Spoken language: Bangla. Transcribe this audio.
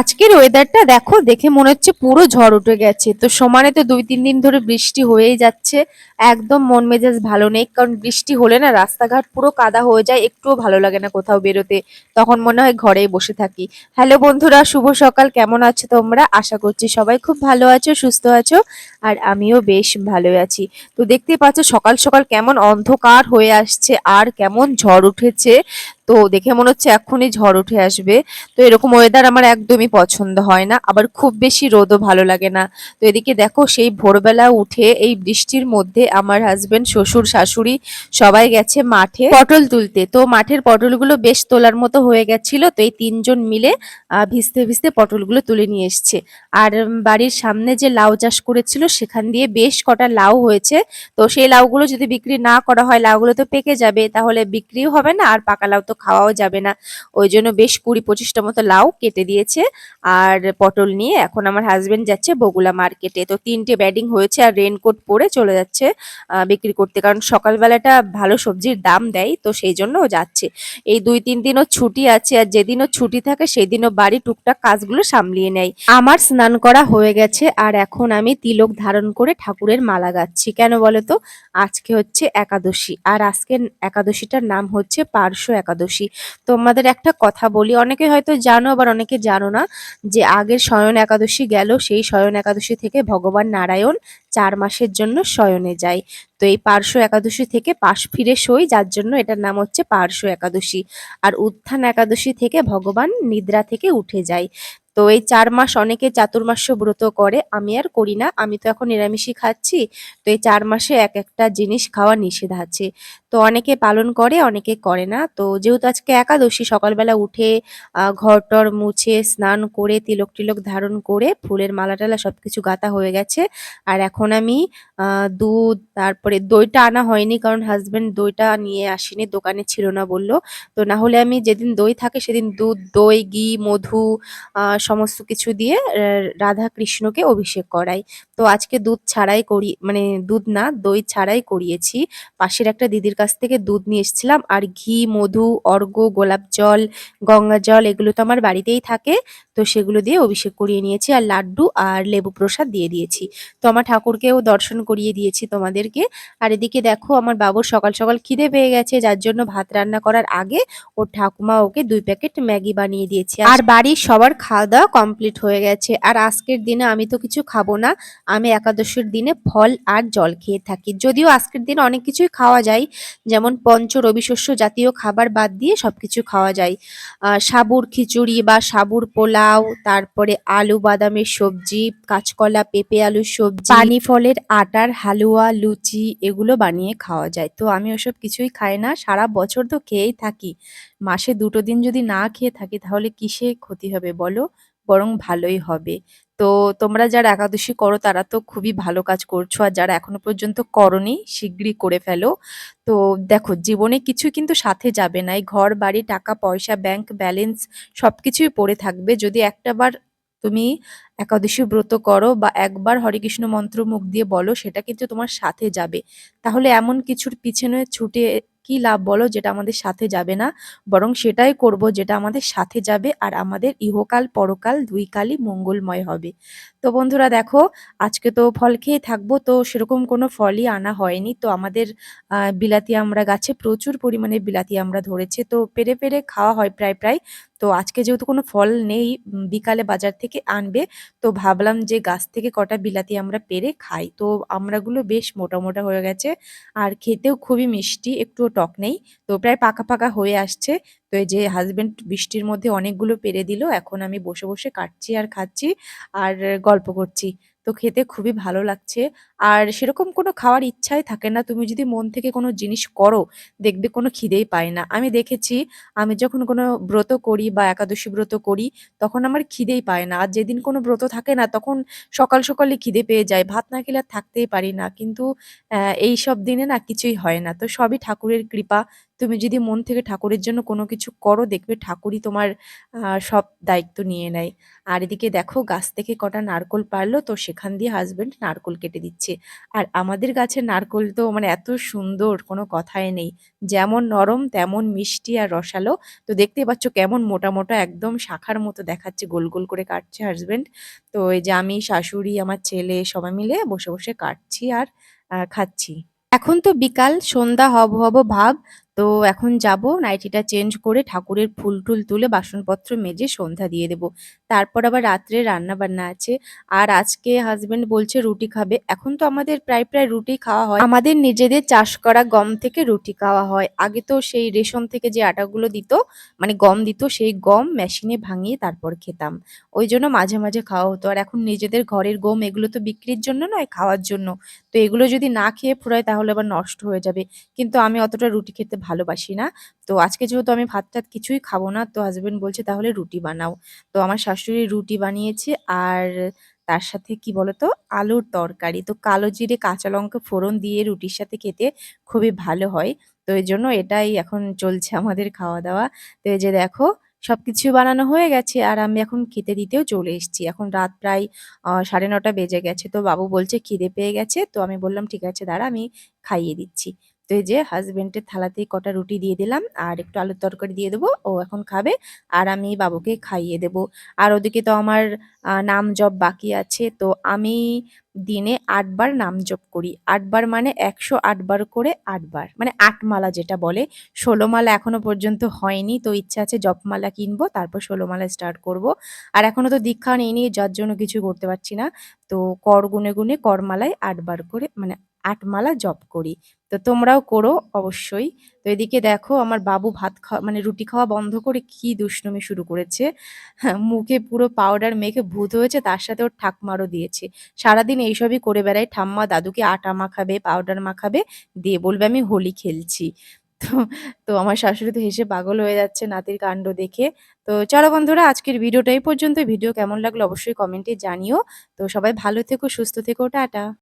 আজকের ওয়েদারটা দেখো, দেখে মনে হচ্ছে পুরো ঝড় উঠে গেছে। তো সমানে তো দুই, তিন দিন ধরে বৃষ্টি হয়েই যাচ্ছে। একদম মন মেজাজ ভালো নেই, কারণ বৃষ্টি হলে না রাস্তাঘাট পুরো কাদা হয়ে যায়, একটুও ভালো লাগে না কোথাও বেরোতে। তখন মনে হয় ঘরেই বসে থাকি। হ্যালো বন্ধুরা, শুভ সকাল, কেমন আছো তোমরা? আশা করছি সবাই খুব ভালো আছো, সুস্থ আছো, আর আমিও বেশ ভালো আছি। তো দেখতেই পাচ্ছ সকাল সকাল কেমন অন্ধকার হয়ে আসছে, আর কেমন ঝড় উঠেছে। তো দেখে মনে হচ্ছে এক্ষুনি ঝড় উঠে আসবে। তো এরকম ওয়েদার আমার একদমই পছন্দ হয় না, আবার খুব বেশি রোদও ভালো লাগে না। তো এদিকে দেখো সেই ভোরবেলা উঠে এই বৃষ্টির মধ্যে আমার হাজবেন্ড শ্বশুর, শাশুড়ি সবাই গেছে মাঠে পটল তুলতে। তো মাঠের পটলগুলো বেশ তোলার মতো হয়ে গেছিল, তো এই তিনজন মিলে ভিজতে ভিজতে পটলগুলো তুলে নিয়ে এসছে। আর বাড়ির সামনে যে লাউ চাষ করেছিল, সেখান দিয়ে বেশ কটা লাউ হয়েছে। তো সেই লাউগুলো যদি বিক্রি না করা হয়, লাউগুলো তো পেকে যাবে, তাহলে বিক্রিও হবে না, আর পাকা লাউ তো খাওয়াও যাবে না। ওই জন্য বেশ কুড়ি পঁচিশটা মতো লাউ কেটে দিয়েছে। আর পটল নিয়ে এখন আমার হাজবেন্ড যাচ্ছে বগুলা মার্কেটে তো তিনটে ব্যাডিং হয়েছে আর রেনকোট পরে চলে যাচ্ছে বিক্রি করতে। কারণ সকালবেলাটা ভালো সবজির দাম দেয়, তো সেই জন্য ও যাচ্ছে। এই দুই, তিন দিনও ছুটি আছে আর যেদিনও ছুটি থাকে সেদিনও বাড়ি টুকটাক কাজগুলো সামলিয়ে নেয়। আমার স্নান করা হয়ে গেছে আর এখন আমি তিলক ধারণ করে ঠাকুরের মালা গাচ্ছি। কেন বলো তো? আজকে হচ্ছে একাদশী। আর আজকের একাদশীটার নাম হচ্ছে পার্শ্ব একাদশী। তোমাদের একটা কথা বলি, অনেকে হয়তো জানো, আবার অনেকে জানো না, যে আগের শয়ন একাদশী গেল, সেই শয়ন একাদশী থেকে ভগবান নারায়ণ চার মাসের জন্য শয়নে যায়। তো এই পার্শ্ব একাদশী থেকে পাশ ফিরে সই, যার জন্য এটার নাম হচ্ছে পার্শ্ব একাদশী। আর উত্থান একাদশী থেকে ভগবান নিদ্রা থেকে উঠে যায়। তো এই চার মাস অনেকে চাতুর্মাস্য ব্রত করে, আমি আর করি না, আমি তো এখন নিরামিষই খাচ্ছি, তো এই চার মাসে এক একটা জিনিস খাওয়া নিষেধ আছে। তো অনেকে পালন করে, অনেকে করে না, তো যেহেতু আজকে একাদশী, সকালবেলা উঠে ঘর টর মুছে, স্নান করে, তিলক টিলক ধারণ করে, ফুলের মালা টালা সব কিছু গাঁথা হয়ে গেছে, আর এখন আমি দুধ, তারপরে দইটা আনা হয়নি, কারণ হাজব্যান্ড দইটা নিয়ে আসেনি, দোকানে ছিল না বলল, তো না হলে আমি যেদিন দই থাকে, সেদিন দুধ, দই, ঘি, মধু সমস্ত কিছু দিয়ে রাধা কৃষ্ণকে অভিষেক করাই। তো আজকে দুধ ছাড়াই করি মানে দুধ না, দই ছাড়াই করিয়েছি। পাশের একটা দিদির কাছ থেকে দুধ নিয়ে এসেছিলাম। আর ঘি, মধু অর্ঘ্য গোলাপ জল, গঙ্গা জল, এগুলো তো আমার বাড়িতেই থাকে। তো সেগুলো দিয়ে অভিষেক করিয়ে নিয়েছি। আর লাড্ডু আর লেবু প্রসাদ দিয়ে দিয়েছি। তো আমার ঠাকুরকেও দর্শন করিয়ে দিয়েছি তোমাদেরকে। আর এদিকে দেখো, আমার বাবুর সকাল সকাল খিদে পেয়ে গেছে। যার জন্য ভাত রান্না করার আগে ওর ঠাকুমা ওকে দুই প্যাকেট ম্যাগি বানিয়ে দিয়েছে। আর বাড়ির সবার খাওয়া দাওয়া কমপ্লিট হয়ে গেছে। আর আজকের দিনে আমি তো কিছু খাব না। আমি একাদশীর দিনে ফল আর জল খেয়ে থাকি। যদিও আজকের দিনে অনেক কিছুই খাওয়া যায়। যেমন পঞ্চ রবিশস্য জাতীয় খাবার বাদ দিয়ে সব কিছু খাওয়া যায়। সাবুর খিচুড়ি বা সাবুর পোলাও, তারপরে আলু, বাদামের সবজি, কাঁচকলা, পেঁপে আলুর সবজি, পানি ফলের আটার হালুয়া, লুচি এগুলো বানিয়ে খাওয়া যায়। তো আমি ওসব কিছুই খাই না। সারা বছর তো খেয়েই থাকি। মাসে দুটো দিন যদি না খেয়ে থাকি, তাহলে কিসে ক্ষতি হবে বলো? বরং ভালোই হবে। তো তোমরা যারা একাদশী করো, তারা তো খুবই ভালো কাজ করছ। আর যারা এখনও পর্যন্ত করনি, শিগগিরই করে ফেলো। তো দেখো, জীবনে কিছু কিন্তু সাথে যাবে না। এই ঘর, বাড়ি, টাকা, পয়সা ব্যাংক ব্যালেন্স সবকিছুই পড়ে থাকবে। যদি একটাবার তুমি একাদশী ব্রত করো বা একবার হরে কৃষ্ণ মন্ত্র মুখ দিয়ে বলো, সেটা কিন্তু তোমার সাথে যাবে। তাহলে এমন কিছুর পিছনে ছুটে কি লাভ বলো? যেটা আমাদের সাথে যাবে না। বরং সেটাই করব যেটা আমাদের সাথে যাবে আর আমাদের ইহকাল পরকাল দুই কালই মঙ্গলময় হবে। তো বন্ধুরা দেখো, আজকে তো ফল খেয়ে থাকব, তো সেরকম কোনো ফলই আনা হয়নি। তো আমাদের বিলাতি আমরা গাছে প্রচুর পরিমাণে বিলাতি আমরা ধরেছে। তো পেরে পেরে খাওয়া হয় প্রায় প্রায়। তো আজকে যেহেতু কোনো ফল নেই বিকালে বাজার থেকে আনবে, তো ভাবলাম যে গাছ থেকে কটা বিলাতি আমরা পেরে খাই। তো আমরাগুলো বেশ মোটা মোটা হয়ে গেছে। আর খেতেও খুবই মিষ্টি, একটুও টক নেই। তো প্রায় পাকা পাকা হয়ে আসছে। তো এই যে হাজব্যান্ড বৃষ্টির মধ্যে অনেকগুলো পেরে দিল, এখন আমি বসে বসে কাটছি আর খাচ্ছি আর গল্প করছি। তো খেতে খুবই ভালো লাগছে। আর সেরকম কোনো খাওয়ার ইচ্ছাই থাকে না। তুমি যদি মন থেকে কোনো জিনিস করো, দেখবে কোনো খিদেই পায় না। আমি দেখেছি, আমি যখন কোনো ব্রত করি বা একাদশী ব্রত করি, তখন আমার খিদেই পায় না। আর যেদিন কোনো ব্রত থাকে না, তখন সকাল সকালে খিদে পেয়ে যায়। ভাত না খেলে আর থাকতেই পারি না। কিন্তু এই সব দিনে না কিছুই হয় না। তো সবই ঠাকুরের কৃপা। তুমি যদি মন থেকে ঠাকুরের জন্য কোনো কিছু করো, দেখবে ঠাকুরই তোমার সব দায়িত্ব নিয়ে নেয়। আর এদিকে দেখো, গাছ থেকে কটা নারকোল পারল, তো সেখান দিয়ে হাজবেন্ড নারকোল কেটে দিচ্ছে। আর আমাদের গাছের নারকোল তো মানে এত সুন্দর, কোনো কথাই নেই। যেমন নরম, তেমন মিষ্টি আর রসালো। তো দেখতেই পাচ্ছ কেমন মোটা মোটা একদম শাখার মতো দেখাচ্ছে, গোল গোল করে কাটছে হাজবেন্ড তো এই যে আমি, শাশুড়ি, আমার ছেলে সবাই মিলে বসে বসে কাটছি আর খাচ্ছি। এখন তো বিকাল, সন্ধ্যা হব হব ভাব। তো এখন যাব নাইটিটা চেঞ্জ করে ঠাকুরের ফুল টুল তুলে বাসনপত্র মেজে সন্ধ্যা দিয়ে দেব। তারপর আবার রাত্রে রান্না বান্না আছে। আর আজকে হাজবেন্ড বলছে রুটি খাবে। এখন তো আমাদের প্রায় প্রায় রুটি খাওয়া হয়। আমাদের নিজেদের চাষ করা গম থেকে রুটি খাওয়া হয়। আগে তো সেই রেশন থেকে যে আটাগুলো দিত মানে গম দিত, সেই গম মেশিনে ভাঙিয়ে তারপর খেতাম। ওই জন্য মাঝে মাঝে খাওয়া হতো। আর এখন নিজেদের ঘরের গম এগুলো তো বিক্রির জন্য নয়, খাওয়ার জন্য। তো এগুলো যদি না খেয়ে ফুরায় তাহলে আবার নষ্ট হয়ে যাবে। কিন্তু আমি অতটা রুটি খেতে ভালোবাসি না। তো আজকে যেহেতু আমি ভাত টাত কিছুই খাব না, তো হাজবেন্ড বলছে তাহলে রুটি বানাও। তো আমার শাশুড়ি রুটি বানিয়েছে আর তার সাথে কি বলতো? আলুর তরকারি। তো কালো জিরে, কাঁচা লঙ্কা ফোড়ন দিয়ে রুটির সাথে খেতে খুবই ভালো হয়। তো এই জন্য এটাই এখন চলছে আমাদের খাওয়া দাওয়া তো এই যে দেখো, সবকিছু বানানো হয়ে গেছে আর আমি এখন খেতে দিতেও চলে এসেছি। এখন রাত প্রায় সাড়ে নটা বেজে গেছে। তো বাবু বলছে খিদে পেয়ে গেছে। তো আমি বললাম, ঠিক আছে, দাঁড়া, আমি খাইয়ে দিচ্ছি। তো এই যে হাজবেন্ডের থালাতেই কটা রুটি দিয়ে দিলাম। আর একটু আলুর তরকারি দিয়ে দেবো। ও এখন খাবে। আর আমি বাবুকে খাইয়ে দেব। আর ওদিকে তো আমার নাম জপ বাকি আছে। তো আমি দিনে আটবার নাম জপ করি। আটবার মানে একশো আটবার করে আটবার। মানে আটমালা যেটা বলে। ষোলো মালা এখনও পর্যন্ত হয়নি। তো ইচ্ছা আছে জপমালা কিনবো। তারপর ষোলো মালা স্টার্ট করব। আর এখনও তো দীক্ষা নিইনি। যার জন্য কিছু করতে পারছি না। তো কর গুনে গুনে করমালায় আটবার করে মানে আটমালা জপ করি। তো তোমরাও করো অবশ্যই। তো এদিকে দেখো আমার বাবু ভাত খাওয়া মানে রুটি খাওয়া বন্ধ করে কি দুষ্টুমি শুরু করেছে। হ্যাঁ, মুখে পুরো পাউডার মেখে ভূত হয়েছে তার সাথে ওর ঠাকমারও দিয়েছে। সারাদিন এইসবই করে বেড়ায় ঠাম্মা দাদুকে আটা মাখাবে পাউডার মাখাবে দিয়ে বলবে আমি হোলি খেলছি। তো তো আমার শাশুড়ি তো হেসে পাগল হয়ে যাচ্ছে নাতির কাণ্ড দেখে। তো চলো বন্ধুরা আজকের ভিডিওটা এই পর্যন্ত ভিডিও কেমন লাগল অবশ্যই কমেন্টে জানিও। তো সবাই ভালো থেকো সুস্থ থেকো টাটা।